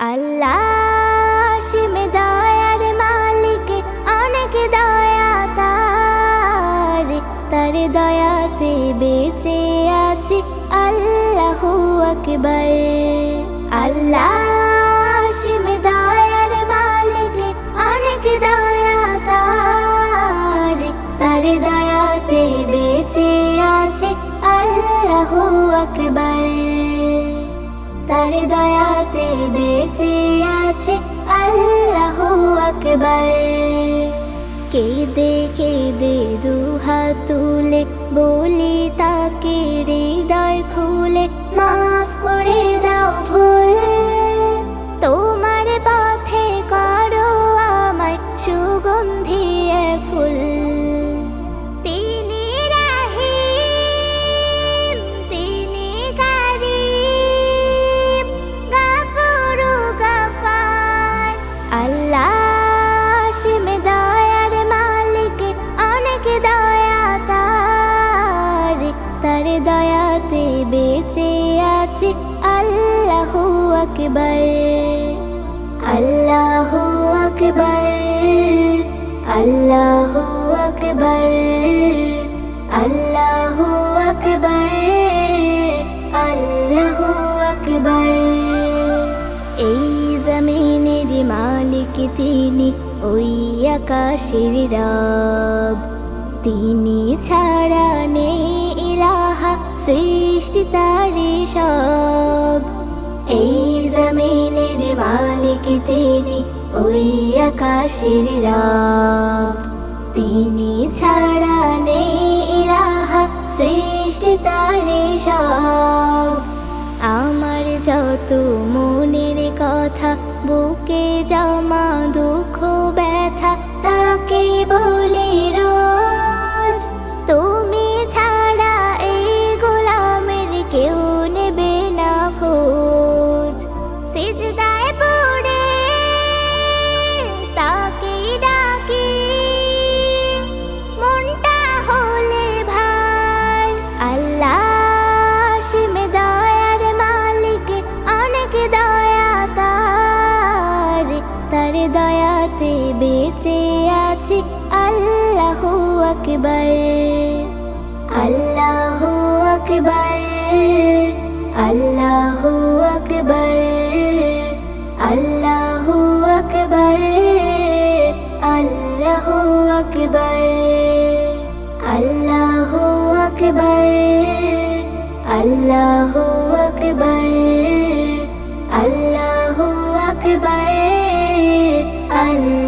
আল্লাহ সীম দয়ার মালিক, অনেক দয়া তার। তার দয়াতে বেঁচে আছি, আল্লাহ আকবার। আল্লাহ সীম দয়ার মালিক, অনেক দয়া তার। তার দয়াতে বেঁচে আছি, আল্লাহ আকবার। তার দয়াতে বেঁচে আছে আল্লাহ আকবার। কেঁদে কেঁদে দুহাত তুলে, বলি তাকে হৃদয় খুলে মাফ আকবার। আল্লাহ আকবার। আল্লাহ আকবার। আল্লাহ আকবার। আল্লাহ আকবার। এই জমিনের মালিক তিনি, ওই আকাশের রব। তিনি ছাড়া নেই ইলাহা, সৃষ্টি তারি সব। তিনি ওই আকাশের তিনি ছাড়া নেই ইলাহা সৃষ্টি তার আমার যত মনের কথা, বুকে জমা দুঃখ দয়াতে বেঁচে আছি, আল্লাহ আকবার। আল্লাহ আকবার আল্লাহ আকবার আল্লাহ আকবার আল্লাহ আকবার আল্লাহ আকবার আল্লাহ আকবার আল্লাহ আকবার। Allah